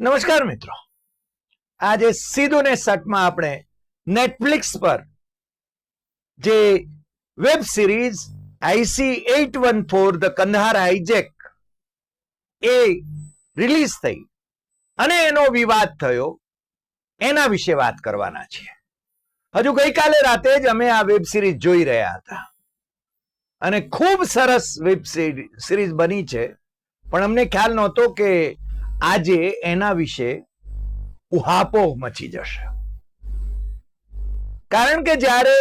નમસ્કાર મિત્રો. આજે સીધું ને સટમાં આપણે નેટફ્લિક્સ પર જે web series IC eight one four the Kandahar hijack A release થઈ અને એનો વિવાદ થયો. એના વિશે વાત કરવાના છીએ. હજુ ગઈકાલે રાતે જ અમે આ વેબ સિરીઝ જોઈ રહ્યા હતા. અને ખૂબ સરસ વેબ સિરીઝ બની છે. પણ અમને ખ્યાલ નહોતો કે આજે એના વિશે ઉહાપો મચી જશે. કારણ કે જ્યારે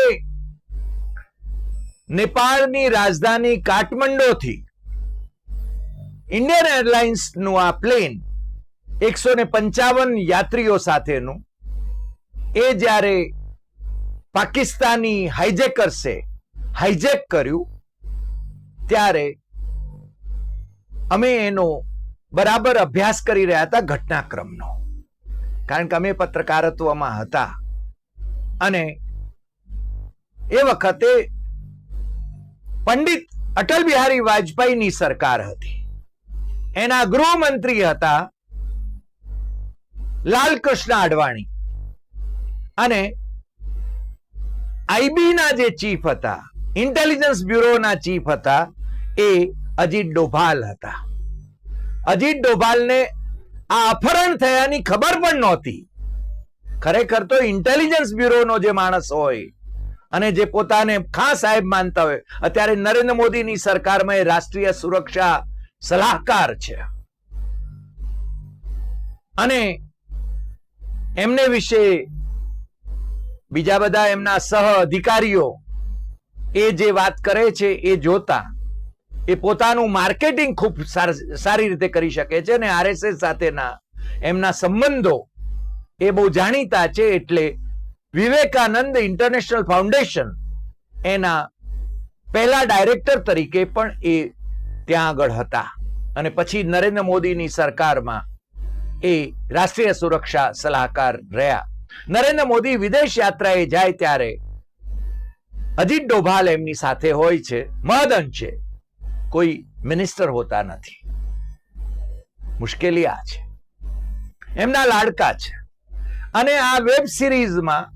નેપાળની રાજધાની કાઠમંડોથી ઇન્ડિયન એરલાઇન્સનું આ પ્લેન એકસો ને પંચાવન યાત્રીઓ સાથેનું એ જ્યારે પાકિસ્તાની હાઈજેકર્સે હાઈજેક કર્યું, ત્યારે અમે એનો બરાબર અભ્યાસ કરી રહ્યા હતા ઘટનાક્રમનો. કારણ કે અમે પત્રકારત્વમાં હતા. અને એ વખતે પંડિત અટલ બિહારી વાજપેયીની સરકાર હતી. એના ગૃહમંત્રી હતા લાલકૃષ્ણ અડવાણી અને આઈબીના જે ચીફ હતા, ઇન્ટેલિજન્સ બ્યુરોના ચીફ હતા, એ અજીત ડોભાલ હતા. અજીત ડોભાલને આ અપહરણ થયાની ખબર પણ નહોતી. ખરેખર તો ઇન્ટેલિજન્સ બ્યુરોનો જે માણસ હોય અને જે પોતાને ખાસ સાહેબ માનતા હોય, અત્યારે નરેન્દ્ર મોદીની સરકારમાં એ રાષ્ટ્રીય સુરક્ષા સલાહકાર છે. અને એમને વિશે બીજા બધા એમના સહ અધિકારીઓ એ જે વાત કરે છે એ જોતા એ પોતાનું માર્કેટિંગ ખૂબ સાર- રીતે કરી શકે છે અને આરએસએસ સાથેના એમના સંબંધો એ બહુ જાણીતા છે એટલે વિવેકાનંદ ઇન્ટરનેશનલ ફાઉન્ડેશન એના પહેલા ડાયરેક્ટર તરીકે પણ એ ત્યાં આગળ હતા. અને પછી નરેન્દ્ર મોદીની સરકારમાં એ રાષ્ટ્રીય સુરક્ષા સલાહકાર રહ્યા. નરેન્દ્ર મોદી વિદેશ યાત્રાએ જાય ત્યારે અજીત ડોભાલ એમની સાથે હોય છે, મહદઅંશે કોઈ મિનિસ્ટર હોતા નથી. મુશ્કેલી આ છે. એમના લાડકા છે. અને આ વેબ સિરીઝમાં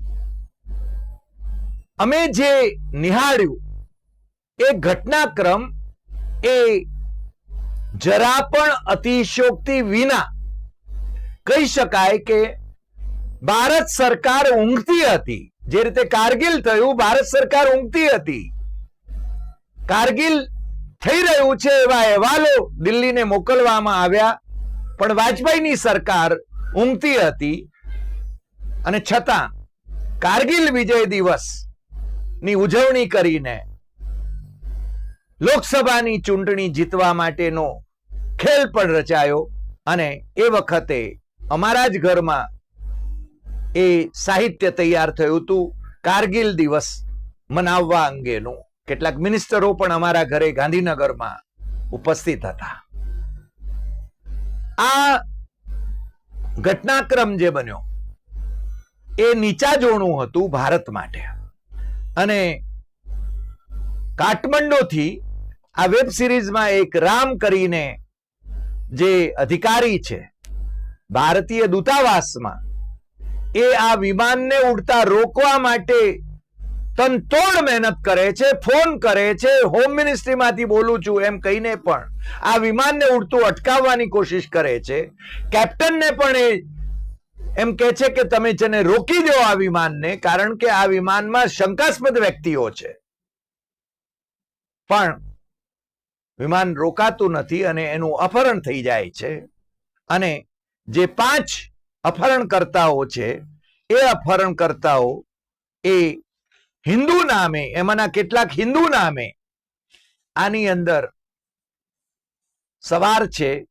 અમે જે નિહાળ્યું, એ ઘટનાક્રમ એ જરા પણ અતિશોક્તિ વિના કહી શકાય કે ભારત સરકાર ઊંઘતી હતી. જે રીતે કારગિલ થયું, ભારત સરકાર ઊંઘતી હતી. કારગિલ થઈ રહ્યું છે એવા અહેવાલો દિલ્હીને મોકલવામાં આવ્યા. પણ વાજપેયીની સરકાર ઊંઘતી હતી. અને છતાં કારગિલ વિજય દિવસની ઉજવણી કરીને લોકસભાની ચૂંટણી જીતવા માટેનો ખેલ પણ રચાયો. અને એ વખતે અમારા જ ઘરમાં એ સાહિત્ય તૈયાર થયું હતું. કારગિલ દિવસ મનાવવા અંગેનું. કેટલાક મિનિસ્ટરો પણ અમારા ઘરે ગાંધીનગરમાં ઉપસ્થિત હતા. આ ઘટનાક્રમ જે બન્યો, એ નીચા જોણું હતું ભારત માટે. અને કાઠમંડોથી આ વેબ સિરીઝમાં એક રામ કરીને જે અધિકારી છે, ભારતીય દૂતાવાસમાં, એ આ વિમાનને ઉડતા રોકવા માટે તનતોડ મહેનત કરે છે, ફોન કરે છે હોમ મિનિસ્ટ્રીમાંથી બોલું છું એમ કહીને પણ આ વિમાનને ઉડતું અટકાવવાની કોશિશ કરે છે. કેપ્ટનને પણ એ એમ કે છે કે તમે જેને રોકી દો આ વિમાનને, કારણ કે આ વિમાનમાં શંકાસ્પદ વ્યક્તિઓ છે. પણ વિમાન રોકાતું નથી અને એનું અપહરણ થઈ જાય છે. અને જે પાંચ અપહરણકર્તાઓ છે, એ અપહરણકર્તાઓ એ હિન્દુ નામે, એમાંના કેટલાક હિન્દુ નામે આની અંદર સવાર છે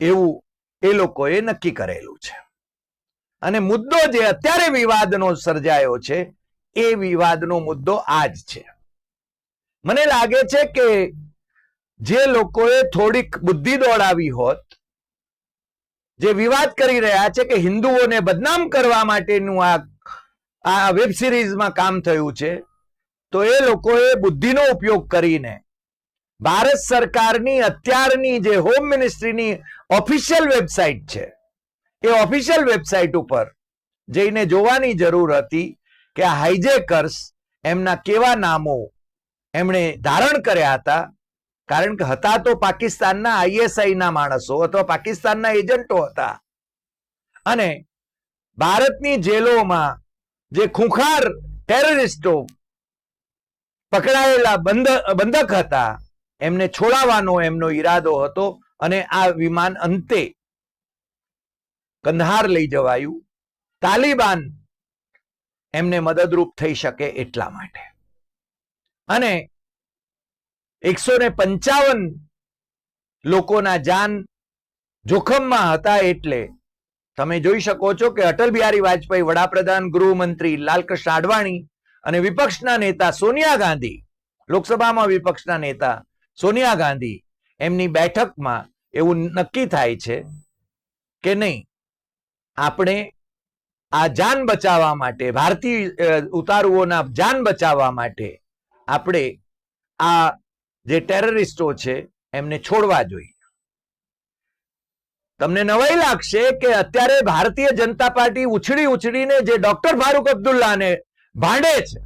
એવું એ લોકોએ નક્કી કરેલું છે. અને મુદ્દો જે અત્યારે વિવાદનો સર્જાયો છે, એ વિવાદનો મુદ્દો આ જ છે. મને લાગે છે કે જે લોકોએ થોડીક બુદ્ધિ દોડાવી હોત, જે વિવાદ કરી રહ્યા છે કે હિન્દુઓને બદનામ કરવા માટેનું આ આ વેબ સિરીઝમાં કામ થયું છે, તો એ લોકોએ બુદ્ધિનો ઉપયોગ કરીને ભારત સરકારની અત્યારની જે હોમ મિનિસ્ટ્રીની ઓફિશિયલ વેબસાઇટ છે, એ ઓફિશિયલ વેબસાઇટ ઉપર જઈને જોવાની જરૂર હતી કે આ હાઈજેકર્સ એમના કેવા નામો એમણે ધારણ કર્યા હતા, કારણ કે હતા તો પાકિસ્તાનના આઈએસઆઈના માણસો અથવા પાકિસ્તાનના એજન્ટો હતા. અને ભારતની જેલોમાં જે ખુંખાર ટેરરિસ્ટો પકડાયેલા બંધક હતા, એમને છોડાવવાનો એમનો ઈરાદો હતો અને આ વિમાન અંતે કંધાર લઈ જવાયું. તાલિબાન એમને મદદરૂપ થઈ શકે એટલા માટે. અને એકસો ને પંચાવન લોકોના જાન જોખમમાં હતા એટલે તમે જોઈ શકો છો કે અટલ બિહારી વાજપેયી વડાપ્રધાન, ગૃહમંત્રી લાલકૃષ્ણ આડવાણી અને વિપક્ષના નેતા સોનિયા ગાંધી, લોકસભામાં વિપક્ષના નેતા સોનિયા ગાંધી, એમની બેઠકમાં એવું નક્કી થાય છે કે નહીં, આપણે આ જાન બચાવવા માટે, ભારતીય ઉતારુઓના જાન બચાવવા માટે આપણે આ જે ટેરરિસ્ટો છે એમને છોડવા જોઈએ. તમને નવાઈ લાગશે કે અત્યારે ભારતીય જનતા પાર્ટી ઉછળી ઉછળીને જે ડોક્ટર ફારૂક અબ્દુલ્લાને ભાંડે છે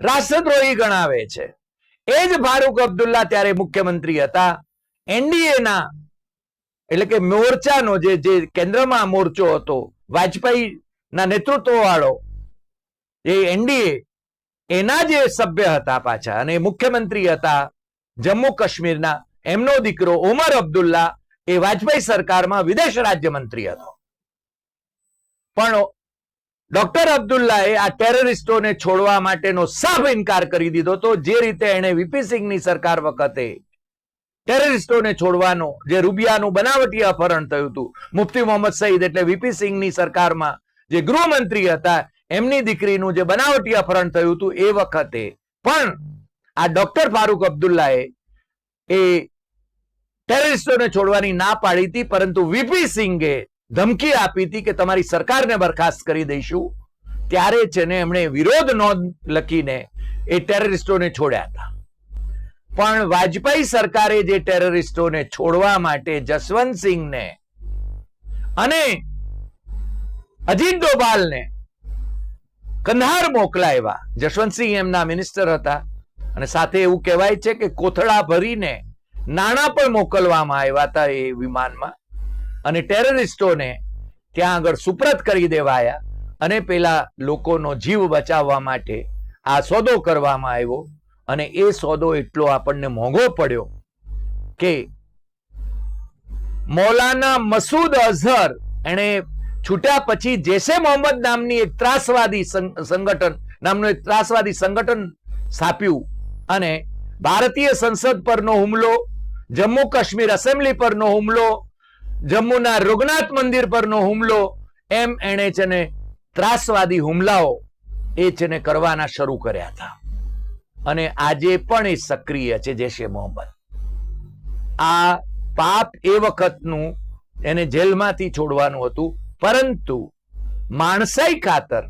રાષ્ટ્રદ્રોહી ગણાવે છે, એ જ ફારૂક અબ્દુલ્લા ત્યારે મુખ્યમંત્રી હતા. એનડીએના એટલે કે મોરચાનો જે જે કેન્દ્રમાં મોરચો હતો, વાજપેયી ના નેતૃત્વ વાળો, એ એનડીએ, એના જે સભ્ય હતા પાછા અને મુખ્યમંત્રી હતા જમ્મુ કાશ્મીરના, એમનો દીકરો ઓમર અબ્દુલ્લા એ વાજપેયી સરકારમાં વિદેશ રાજ્યમંત્રી હતો. પણ ડોક્ટર અબ્દુલ્લાએ આ ટેરરિસ્ટોને છોડવા માટેનો સાફ ઇનકાર કરી દીધો તો જે રીતે એણે વીપી સરકાર વખતે ટેરરિસ્ટોને છોડવાનો, જે રૂબિયાનું બનાવટી અપહરણ થયું હતું. મુફ્તી મોહમ્મદ સઈદ એટલે વીપી સિંહની સરકારમાં જે ગૃહમંત્રી હતા, એમની દીકરીનું જે બનાવટી અપહરણ થયું હતું એ વખતે. પણ આ ડોક્ટર ફારૂક અબ્દુલ્લાએ એ ટેરરિસ્ટોને છોડવાની ના પાડી હતી, પરંતુ વીપી સિંઘે ધમકી આપી હતી કે તમારી સરકારને બરખાસ્ત કરી દઈશું. ત્યારે છે ને એમણે વિરોધ નોંધ લખીને એ ટેરરિસ્ટોને છોડ્યા હતા. પણ વાજપેયી સરકારે જે ટેરરિસ્ટોને છોડવા માટે જસવંતસિંહને અને અજીત ડોભાલને કંધાર મોકલાવ્યા. જશવંતસિંહ એમના મિનિસ્ટર હતા અને સાથે એવું કહેવાય છે કે કોથળા ભરીને નાણાં પણ મોકલવામાં આવ્યા હતા એ વિમાનમાં. અને ટેરરિસ્ટોને ત્યાં આગળ સુપ્રત કરી દેવાયા અને પેલા લોકોનો જીવ બચાવવા માટે આ સોદો કરવામાં આવ્યો અને એ સોદો એટલો આપણને મોંઘો પડ્યો કે મૌલાના મસૂદ અઝહર એણે છૂટ્યા પછી જેસે મોહમ્મદ નામની એક ત્રાસવાદી સંગઠન નામનું એક ત્રાસવાદી સંગઠન સ્થાપ્યું અને ભારતીય સંસદ પરનો હુમલો જમ્મુ કાશ્મીર એસેમ્બલી પરનો હુમલો, જમ્મુના રૂગનાથ મંદિર પરનો હુમલો, એમ એણે છે ને ત્રાસવાદી હુમલાઓ એ છે ને કરવાના શરૂ કર્યા હતા. અને આજે પણ એ સક્રિય છે જૈશે મોહમ્મદ. આ પાપ એ વખતનું એને જેલમાંથી છોડવાનું હતું, પરંતુ માણસાઈ ખાતર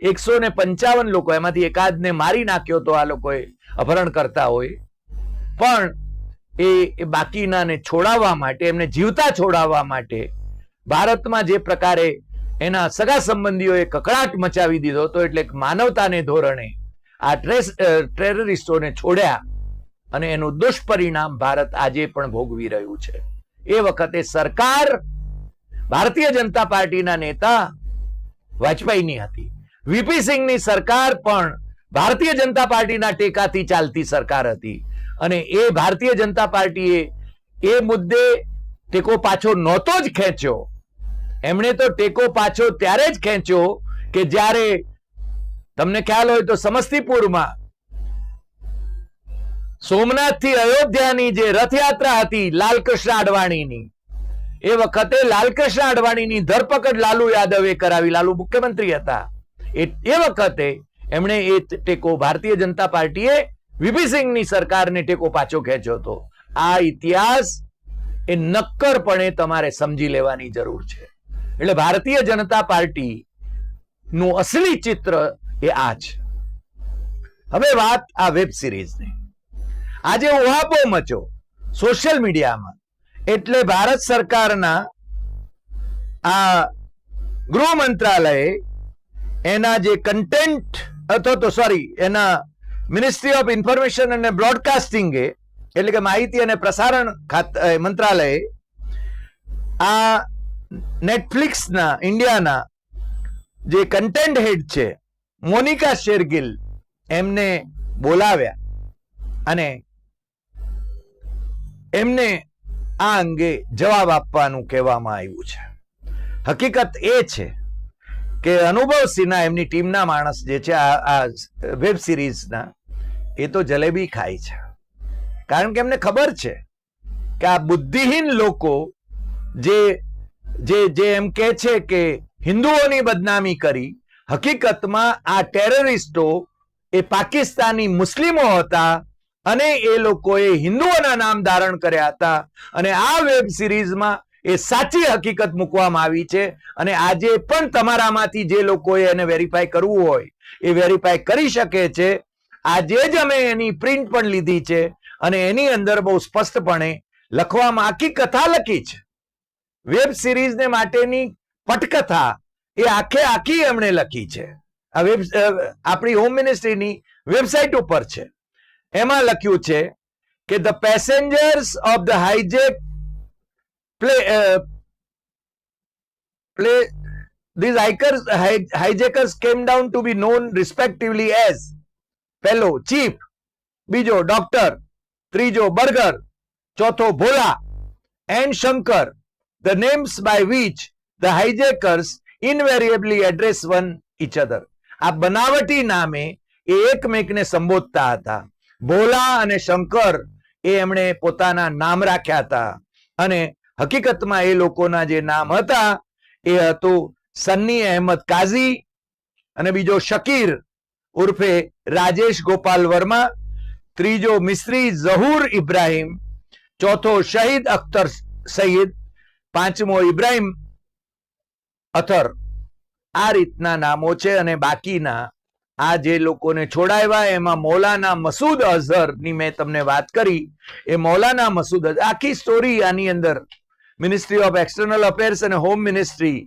એકસો ને પંચાવન લોકો એમાંથી એકાદને મારી નાખ્યો તો આ લોકોએ અપહરણ કરતા હોય. પણ એ બાકીનાને છોડાવવા માટે, એમને જીવતા છોડાવવા માટે ભારતમાં જે પ્રકારે એના સગા સંબંધીઓએ કકળાટ મચાવી દીધો હતો એટલે માનવતાને ધોરણે આ ટ્રેસ ટેરરિસ્ટોને છોડ્યા અને એનું દુષ્પરિણામ ભારત આજે પણ ભોગવી રહ્યું છે. એ વખતે સરકાર ભારતીય જનતા પાર્ટીના નેતા વાજપેયીની હતી. વીપી સિંહની સરકાર પણ ભારતીય જનતા પાર્ટીના ટેકાથી ચાલતી સરકાર હતી. અને એ ભારતીય જનતા પાર્ટીએ એ મુદ્દે ટેકો પાછો નહોતો જ ખેંચ્યો. એમણે તો ટેકો પાછો ત્યારે જ ખેંચ્યો કે જ્યારે, તમને ખ્યાલ હોય તો સમસ્તીપુરમાં સોમનાથથી અયોધ્યાની જે રથયાત્રા હતી લાલકૃષ્ણ અડવાણીની એ વખતે લાલકૃષ્ણ અડવાણીની ધરપકડ લાલુ યાદવે કરાવી, લાલુ મુખ્યમંત્રી હતા. એ વખતે એમણે એ ટેકો ભારતીય જનતા પાર્ટીએ વીપી સિંહની સરકારને ટેકો પાછો ખેંચ્યો હતો આ ઇતિહાસ એ નક્કરપણે તમારે સમજી લેવાની જરૂર છે. એટલે ભારતીય જનતા પાર્ટી નું અસલી ચિત્ર એ આ છે. હવે વાત આ વેબ સિરીઝની. આજે ઉહાપો મચો સોશિયલ મીડિયામાં. એટલે ભારત સરકારના આ ગૃહ મંત્રાલયે એના જે કન્ટેન્ટ અથવા તો સોરી એના મિનિસ્ટ્રી ઓફ ઇન્ફોર્મેશન અને બ્રોડકાસ્ટિંગે એટલે કે માહિતી અને પ્રસારણ મંત્રાલયે, આ નેટફ્લિક્સના, ઇન્ડિયાના જે કન્ટેન્ટ હેડ છે, મોનિકા શેરગિલ, એમને બોલાવ્યા અને એમને આ અંગે જવાબ આપવાનું કહેવામાં આવ્યું છે. હકીકત એ છે કે અનુભવ સિન્હા એમની ટીમના માણસ જે છે, આ વેબ સિરીઝના એ તો જલેબી ખાય છે. કારણ કે એમને ખબર છે કે આ બુદ્ધિહીન લોકો જે જે જે એમ કે છે કે હિન્દુઓની બદનામી કરી, હકીકતમાં આ ટેરરિસ્ટો એ પાકિસ્તાની મુસ્લિમો હતા અને એ લોકોએ હિન્દુઓના નામ ધારણ કર્યા હતા અને આ વેબ સિરીઝમાં એ સાચી હકીકત મૂકવામાં આવી છે અને આજે પણ તમારામાંથી જે લોકોએ એને વેરીફાઈ કરવું હોય એ વેરીફાઈ કરી શકે છે આજે જ અમે એની પ્રિન્ટ પણ લીધી છે અને એની અંદર બહુ સ્પષ્ટપણે લખવામાં આખી કથા લખી છે. વેબ સિરીઝને માટેની પટકથા એ આખે આખી એમણે લખી છે. આ વેબ આપણી હોમ મિનિસ્ટ્રીની વેબસાઇટ ઉપર છે. એમાં લખ્યું છે કે the passengers of the hijack play play these hikers hi- hijackers came down to be known respectively as પહેલો ચીફ, બીજો ડોક્ટર, ત્રીજો બર્ગર, ચોથો Bhola and Shankar. The names by which the hijackers invariably address one each other. આ બનાવટી નામે એ એકમેકને સંબોધતા હતા. ભોલા અને શંકર એ એમણે પોતાના નામ રાખ્યા હતા. અને હકીકતમાં એ લોકોના જે નામ હતા એ હતું સન્ની અહેમદ કાઝી અને બીજો શકીર. ઉર્ફે રાજેશ ગોપાલ વર્મા, ત્રીજો મિસ્ત્રી ઝહુર ઇબ્રાહીમ, ચોથો શહીદ અખ્તર સઈદ પાંચમો ઇબ્રાહીમ અથર. આ રીતના નામો છે અને બાકીના આ જે લોકોને છોડાવ્યા, એમાં મૌલાના મસૂદ અઝહરની મેં તમને વાત કરી. એ મૌલાના મસૂદ આખી સ્ટોરી આની અંદર. મિનિસ્ટ્રી ઓફ એક્સટર્નલ અફેર્સ અને હોમ મિનિસ્ટ્રી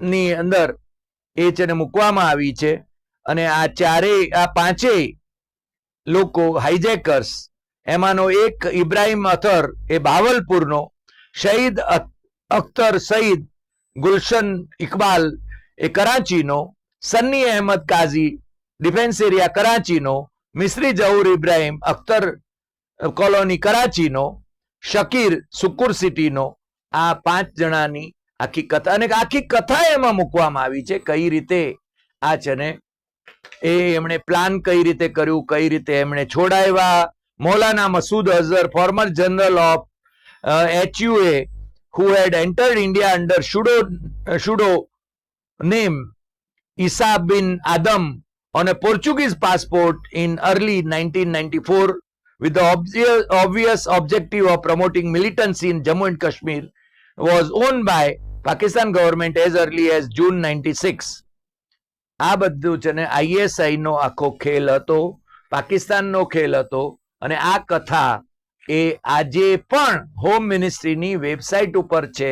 ની અંદર. એ છે ને મૂકવામાં આવી છે. અને આ ચારેય, આ પાંચેય લોકો હાઈજેકર્સ એમાંનો એક ઇબ્રાહિમ અથર એ બાવલપુરનો, શહીદ અખ્તર સઈદ ગુલશન ઇકબાલ એ કરાચીનો, સન્ની અહેમદ કાઝી ડિફેન્સ એરિયા કરાચીનો, મિસ્રી જહુર ઇબ્રાહિમ અખ્તર કોલોની કરાચીનો, શકીર સુકુર સિટીનો, આ પાંચ જણાની આખી કથા અને આખી કથા એમાં મૂકવામાં આવી છે કઈ રીતે આ છે એ એમણે પ્લાન કઈ રીતે કર્યું કઈ રીતે એમણે છોડાવ્યા Maulana Masood Azhar former general of HUA entered India under pseudo, uh, pseudo name Isa bin Adam on a Portuguese passport in early 1994 with the obvious, obvious objective of promoting militancy in Jammu and Kashmir was owned by Pakistan government as early as June 96. આ બધું છે ને ISI નો આખો ખેલ હતો, પાકિસ્તાનનો ખેલ હતો અને આ કથા એ આજે પણ હોમ મિનિસ્ટ્રીની વેબસાઇટ ઉપર છે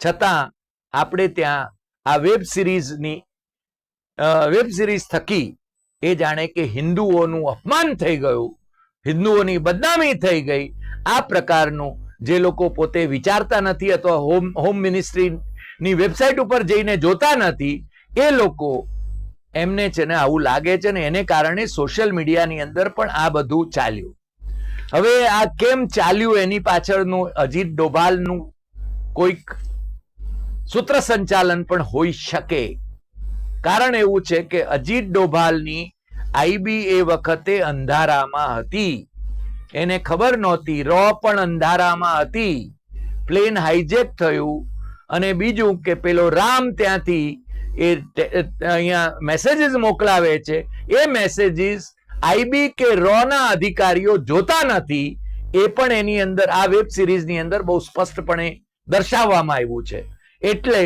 છતાં આપણે ત્યાં આ વેબ સિરીઝની વેબ સિરીઝ થકી એ જાણે કે હિન્દુઓનું અપમાન થઈ ગયું, હિન્દુઓની બદનામી થઈ ગઈ આ પ્રકારનું જે લોકો પોતે વિચારતા નથી અથવા હોમ હોમ મિનિસ્ટ્રીની વેબસાઇટ ઉપર જઈને જોતા નથી, એ લોકો એમને છે ને આવું લાગે છે ને એને કારણે સોશિયલ મીડિયાની અંદર પણ આ બધું ચાલ્યું. હવે આ કેમ ચાલ્યું એની પાછળનું અજીત ડોભાલનું કોઈક સૂત્ર સંચાલન પણ હોઈ શકે. કારણ એવું છે કે અજીત ડોભાલની આઈબી એ વખતે અંધારામાં હતી. એને ખબર નહોતી, રો પણ અંધારામાં હતી. પ્લેન હાઈજેક થયું. અને બીજું કે પેલો રામ ત્યાંથી એ અહીંયા મેસેજીસ મોકલાવે છે. એ મેસેજીસ આઈબી કે રોના અધિકારીઓ જોતા નથી. એ પણ એની અંદર, આ વેબ સિરીઝની અંદર બહુ સ્પષ્ટપણે દર્શાવવામાં આવ્યું છે. એટલે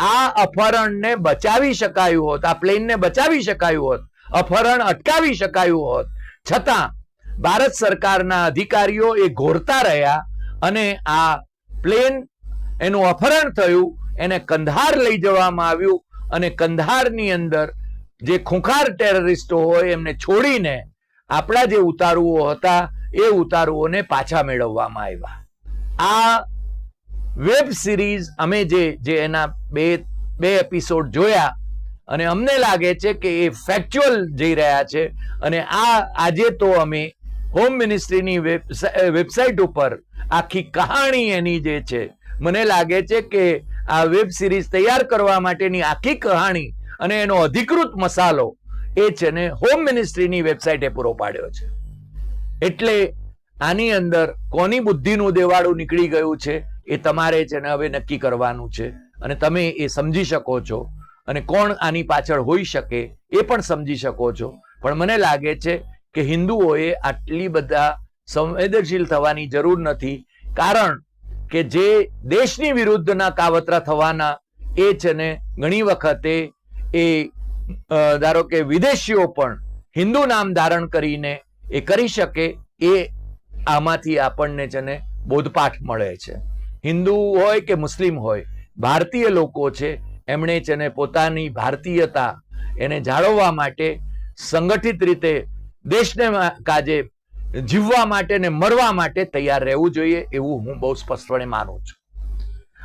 આ અપહરણને બચાવી શકાયું હોત, આ પ્લેનને બચાવી શકાયું હોત, અપહરણ અટકાવી શકાયું હોત. છતાં ભારત સરકારના અધિકારીઓ એ ઘોરતા રહ્યા અને આ પ્લેન એનું અપહરણ થયું, એને કંધાર લઈ જવામાં આવ્યું અને કંધારની અંદર જે ખૂંખાર ટેરરિસ્ટો હોય એમને છોડીને આપણા જે ઉતારુઓ હતા, એ ઉતારુઓને પાછા મેળવવામાં આવ્યા. આ વેબ સિરીઝ અમે જે જે એના બે બે એપિસોડ જોયા અને અમને લાગે છે કે એ ફેક્ચ્યુઅલ જઈ રહ્યા છે અને આ, આજે તો અમે હોમ મિનિસ્ટ્રીની વેબસાઇટ ઉપર આખી કહાણી એની જે છે મને લાગે છે કે આ વેબ સિરીઝ તૈયાર કરવા માટેની આખી કહાણી અને એનો અધિકૃત મસાલો એ છે ને હોમ મિનિસ્ટ્રીની વેબસાઇટે પૂરો પાડ્યો છે. એટલે આની અંદર કોની બુદ્ધિનું દેવાળું નીકળી ગયું છે એ તમારે છે ને હવે નક્કી કરવાનું છે અને તમે એ સમજી શકો છો અને કોણ આની પાછળ હોઈ શકે એ પણ સમજી શકો છો. પણ મને લાગે છે કે હિન્દુઓએ આટલી બધા સંવેદનશીલ થવાની જરૂર નથી. કારણ કે જે દેશની વિરુદ્ધના કાવતરા થવાના એ છે ને ઘણી વખતે એ ધારો કે વિદેશીઓ પણ હિન્દુ નામ ધારણ કરીને એ કરી શકે એ આમાંથી આપણને છે ને બોધપાઠ મળે છે. હિન્દુ હોય કે મુસ્લિમ હોય, ભારતીય લોકો છે, એમણે છે ને પોતાની ભારતીયતા એને જાળવવા માટે સંગઠિત રીતે દેશને કાજે જીવવા માટે ને મરવા માટે તૈયાર રહેવું જોઈએ એવું હું બહુ સ્પષ્ટપણે માનું છું.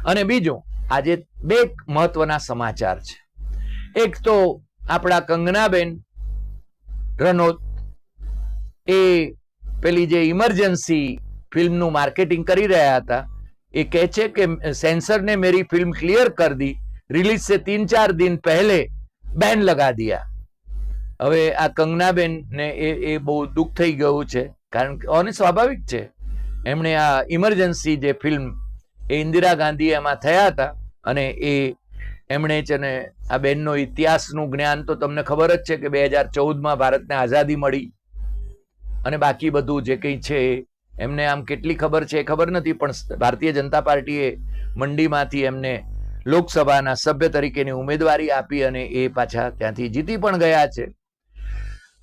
અને બીજું, આજે બે મહત્વના સમાચાર છે. એક તો આપણા કંગનાબેન રનોત એ પેલી જે ઇમરજન્સી ફિલ્મનું માર્કેટિંગ કરી રહ્યા હતા, એ કહે છે કે સેન્સરને મેરી ફિલ્મ ક્લિયર કરી દી, રિલીઝ સે તીન ચાર દિન પહેલે બેન લગા દિયા. હવે આ કંગનાબેન ને એ એ બહુ દુઃખ થઈ ગયું છે. કારણ કે અને સ્વાભાવિક છે. એમણે આ ઇમરજન્સી જે ફિલ્મ એ ઇન્દિરા ગાંધી એમાં થયા હતા અને એ એમણે છે ને આ બેનનો ઇતિહાસનું જ્ઞાન તો તમને ખબર જ છે કે બે હજાર ચૌદમાં ભારતને આઝાદી મળી અને બાકી બધું જે કંઈ છે એમને આમ કેટલી ખબર છે એ ખબર નથી, પણ ભારતીય જનતા પાર્ટીએ મંડીમાંથી એમને લોકસભાના સભ્ય તરીકેની ઉમેદવારી આપી અને એ પાછા ત્યાંથી જીતી પણ ગયા છે.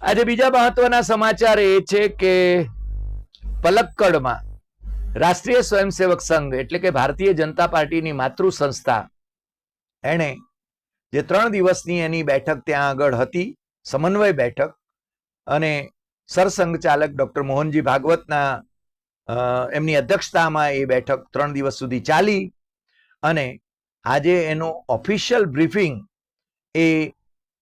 આજે બીજા મહત્વના સમાચાર એ છે કે પલક્કડમાં રાષ્ટ્રીય સ્વયંસેવક સંઘ, એટલે કે ભારતીય જનતા પાર્ટીની માતૃ સંસ્થા, એણે જે ત્રણ દિવસની એની બેઠક ત્યાં આગળ હતી, સમન્વય બેઠક, અને સરસંઘ ચાલક ડોક્ટર મોહનજી ભાગવતના એમની અધ્યક્ષતામાં એ બેઠક ત્રણ દિવસ સુધી ચાલી, અને આજે એનું ઓફિશિયલ બ્રીફિંગ એ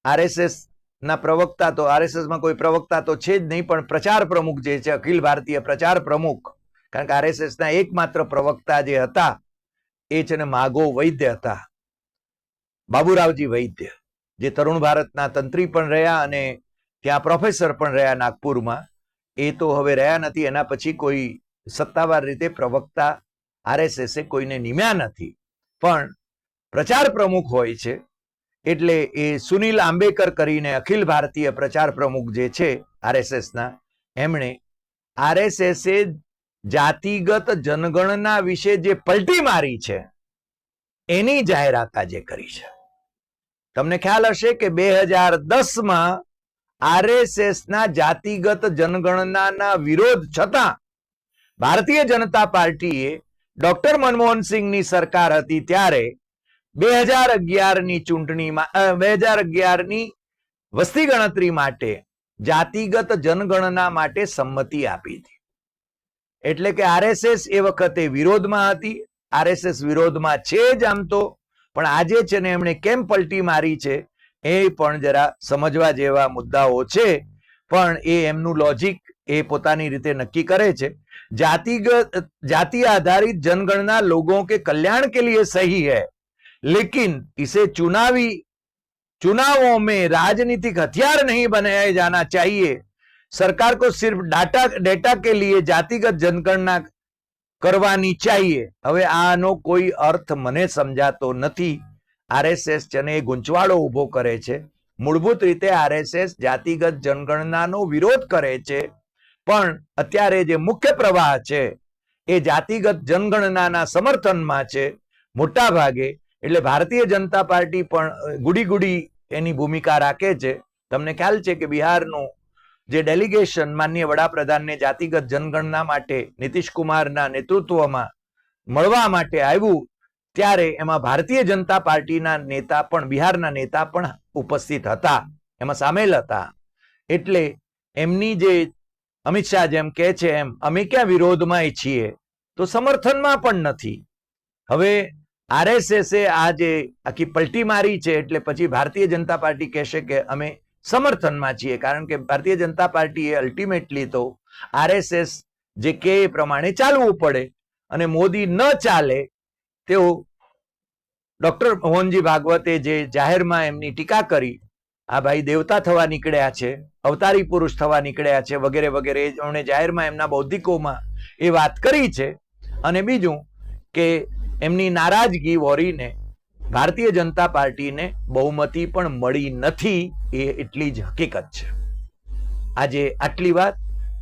આરએસએસ ના પ્રવક્તા તો આરએસએસમાં કોઈ પ્રવક્તા તો છે જ નહીં, પણ પ્રચાર પ્રમુખ જે છે, અખિલ ભારતીય પ્રચાર પ્રમુખ, કારણ કે આરએસએસના એકમાત્ર પ્રવક્તા જે હતા, એ છે ને માગો વૈદ્ય હતા. બાબુરાવજી વૈદ્ય, જે તરુણ ભારતના તંત્રી પણ રહ્યા અને ત્યાં પ્રોફેસર પણ રહ્યા નાગપુરમાં, એ તો હવે રહ્યા નથી, એના પછી કોઈ સત્તાવાર રીતે પ્રવક્તા આરએસએસે કોઈને નિમ્યા નથી. પણ પ્રચાર પ્રમુખ હોય છે એટલે એ સુનિલ આંબેકર કરીને અખિલ ભારતીય પ્રચાર પ્રમુખ જે છે, આરએસએસના, એમણે આરએસએસે જાતિગત જનગણના વિશે જે પલટી મારી છે, એની જાહેરાત આજે કરી છે. તમને ખ્યાલ હશે કે બે હજાર દસમાં આરએસએસના જાતિગત જનગણનાના વિરોધ છતાં ભારતીય જનતા પાર્ટીએ ડોક્ટર મનમોહન સિંહની સરકાર હતી ત્યારે બે હજાર અગિયારની ચૂંટણીમાં બે હજાર અગિયારની વસ્તી ગણતરી માટે જાતિગત જનગણના માટે સંમતિ આપી હતી. એટલે કે આરએસએસ એ વખતે વિરોધમાં હતી, આરએસએસ વિરોધમાં છે જ આમ તો, પણ આજે છે ને એમણે કેમ પલટી મારી છે, એ પણ જરા સમજવા જેવા મુદ્દાઓ છે, પણ એ એમનું લોજિક એ પોતાની રીતે નક્કી કરે છે. જાતિગત, જાતિ આધારિત જનગણના લોગો કે કલ્યાણ કે લીએ સહી હૈ? लेकिन इसे चुनावी चुनावों में राजनीतिक हथियार नहीं बनाया जाना चाहिए सरकार को सिर्फ डाटा डेटा के लिए जातिगत जनगणना કરવાની ચાહીએ હવે આનો કોઈ અર્થ મને સમજાતો નથી આરએસએસ છે એ ગૂંચવાડો ઊભો કરે છે મૂળભૂત રીતે આરએસએસ જાતિગત જનગણનાનો વિરોધ કરે છે પણ અત્યારે જે મુખ્ય પ્રવાહ છે એ જાતિગત જનગણનાના સમર્થનમાં છે મોટા ભાગે એટલે ભારતીય જનતા પાર્ટી પણ ગુડી ગુડી એની ભૂમિકા રાખે છે. તમને ખ્યાલ છે કે બિહારનું જે ડેલિગેશન માન્ય વડાપ્રધાનને જાતિગત જનગણના માટે, નીતિશ કુમારના નેતૃત્વમાં મળવા માટે આવ્યું, ત્યારે એમાં ભારતીય જનતા પાર્ટીના નેતા પણ, બિહારના નેતા પણ ઉપસ્થિત હતા. એમાં સામેલ હતા. એટલે એમની જે અમિત શાહ જેમ કહે છે એમ, અમે ક્યાં વિરોધમાં છીએ? તો સમર્થનમાં પણ નથી. હવે આરએસએસે આ જે આખી પલટી મારી છે એટલે પછી ભારતીય જનતા પાર્ટી કહેશે કે અમે સમર્થનમાં છીએ. કારણ કે ભારતીય જનતા પાર્ટીએ અલ્ટિમેટલી તો આરએસએસ જે કે એ પ્રમાણે ચાલવું પડે અને મોદી ન ચાલે તેઓ ડોક્ટર મોહનજી ભાગવતે જે જાહેરમાં એમની ટીકા કરી, આ ભાઈ દેવતા થવા નીકળ્યા છે, અવતારી પુરુષ થવા નીકળ્યા છે, વગેરે વગેરે, એમણે જાહેરમાં એમના બૌદ્ધિકોમાં એ વાત કરી છે. અને બીજું કે એમની નારાજગી વોરીને ભારતીય જનતા પાર્ટીને બહુમતી પણ મળી નથી, એ એટલી જ હકીકત છે. આજે આટલી વાત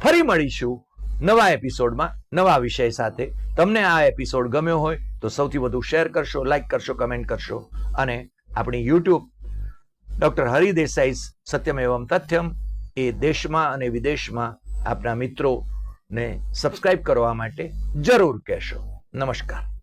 ફરી મળીશું નવા એપિસોડમાં નવા વિષય સાથે. તમને આ એપિસોડ ગમ્યો હોય તો સૌથી વધુ શેર કરશો, લાઈક કરશો, કમેન્ટ કરશો અને આપણી યુટ્યુબ ડૉક્ટર હરિદેસાઈ સત્યમ એવમ તથ્યમ એ દેશમાં અને વિદેશમાં આપણા મિત્રોને સબસ્ક્રાઇબ કરવા માટે જરૂર કહેશો. નમસ્કાર.